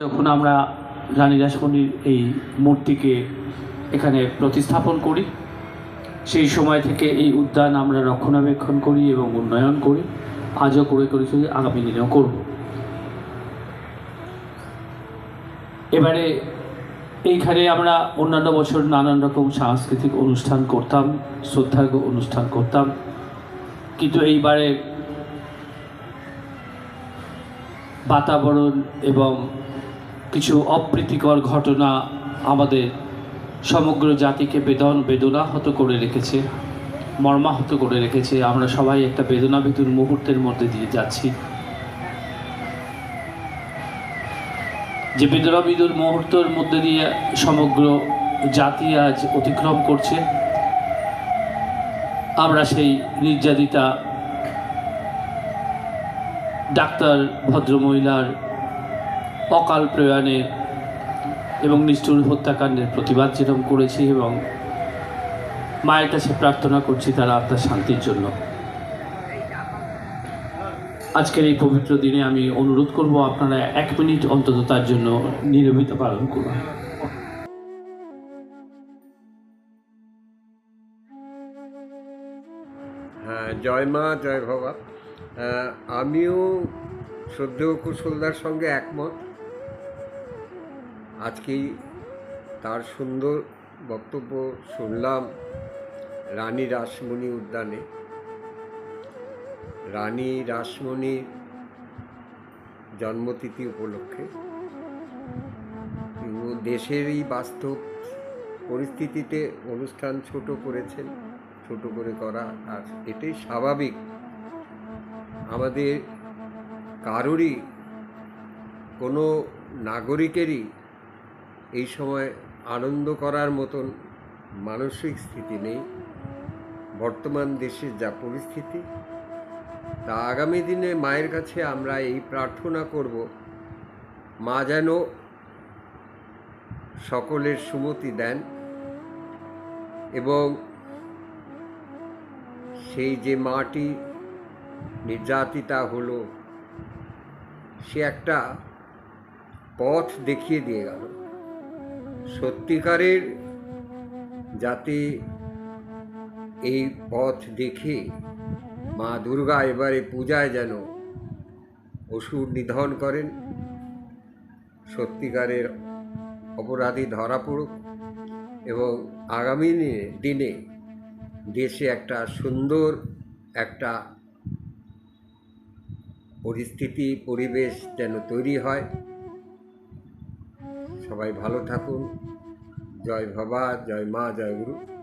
যখন আমরা রানী রাসমণির এই মূর্তিকে এখানে প্রতিস্থাপন করি। সেই সময় থেকে এই উদ্যান আমরা রক্ষণাবেক্ষণ করি এবং উন্নয়ন করি। আজও করে করে চলি, আগামী দিনেও করব। এবারে এইখানে আমরা অন্যান্য বছর নানান রকম সাংস্কৃতিক অনুষ্ঠান করতাম শ্রদ্ধার্ঘ অনুষ্ঠান করতাম। কিন্তু এইবারে বাতাবরণ এবং কিছু অপ্রীতিকর ঘটনা আমাদের সমগ্র জাতিকে বেদন, বেদনাহত করে রেখেছে, মর্মাহত করে রেখেছে। আমরা সবাই একটা বেদনা বেদনাবিদুর মুহূর্তের মধ্যে দিয়ে যাচ্ছি। যে বেদনাবিদুর মুহূর্তের মধ্যে দিয়ে সমগ্র জাতি আজ অতিক্রম করছে, আমরা সেই নির্যাতিতা ডাক্তার, ভদ্রমহিলার অকাল প্রয়াণে এবং নিষ্ঠুর হত্যাকাণ্ডের প্রতিবাদ যেরকম করেছি এবং মায়ের কাছে প্রার্থনা করছি তারা আত্মার শান্তির জন্য। আজকের এই পবিত্র দিনে আমি অনুরোধ করব আপনারা এক মিনিট অন্তত তার জন্য নিরবিত পালন করুন। হ্যাঁ জয় মা জয় আহ, আমিও শ্রদ্ধেয় কুশলদার সঙ্গে একমত। আজকেই তার সুন্দর বক্তব্য শুনলাম রানী রাসমণি উদ্যানে। রানী রাসমণির জন্মতিথি উপলক্ষে। দেশেরই বাস্তব পরিস্থিতিতে অনুষ্ঠান ছোট করেছেন, ছোট করে করা, আর এটাই স্বাভাবিক। আমাদের কারোরই কোনো নাগরিকেরই এই সময় আনন্দ করার মতন মানসিক স্থিতি নেই। বর্তমান দেশের যা পরিস্থিতি, তা আগামী দিনে মায়ের কাছে আমরা এই প্রার্থনা করব, মা যেন সকলের সুমতি দেন এবং সেই যে মাটি নির্যাতিতা হলো, সে একটা পথ দেখিয়ে দিয়ে গেল। সত্যিকারের যাতে এই পথ দেখে মা দুর্গা এবারে পূজায় যেন অসুর নিধন করেন। সত্যিকারের অপরাধী ধরা পড়ুক এবং আগামী দিনে- দেশে একটা সুন্দর একটা পরিস্থিতি, পরিবেশ যেন তৈরি হয়। সবাই ভালো থাকুন। জয় বাবা জয় মা জয় গুরু।